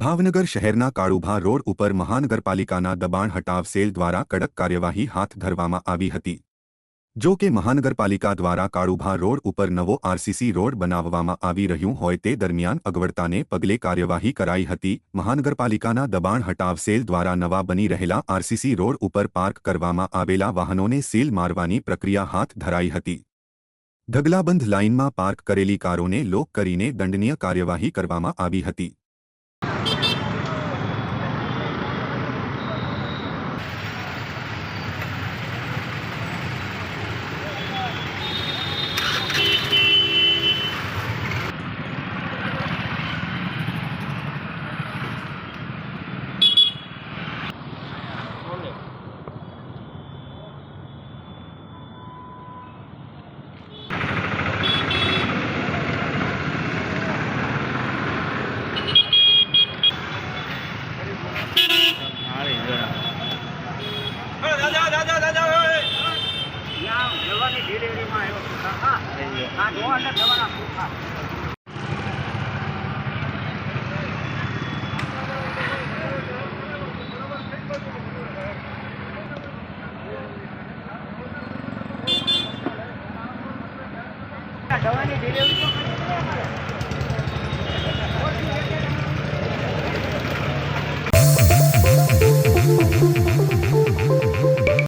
ભાવનગર શહેરના કાડુભા રોડ ઉપર મહાનગરપાલિકાના દબાણ હટાવ સેલ દ્વારા કડક કાર્યવાહી હાથ ધરવામાં આવી હતી જે કે મહાનગરપાલિકા દ્વારા કાડુભા રોડ ઉપર નવો આરસીસી રોડ બનાવવામાં આવી રહ્યો હોય તે દરમિયાન અગવડતાને પગલે કાર્યવાહી કરાઈ હતી મહાનગરપાલિકાના દબાણ હટાવ સેલ દ્વારા નવા બની રહેલા આરસીસી રોડ ઉપર પાર્ક કરવામાં આવેલા વાહનોને સીલ મારવાની પ્રક્રિયા હાથ ધરી હતી ધગલાબંધ લાઈનમાં પાર્ક કરેલી કારોને લોક કરીને દંડનીય કાર્યવાહી કરવામાં આવી હતી દવાની ડિલિવરીમાં આવ્યો છું કાકા આ દો અને દવાની ડિલિવરી તો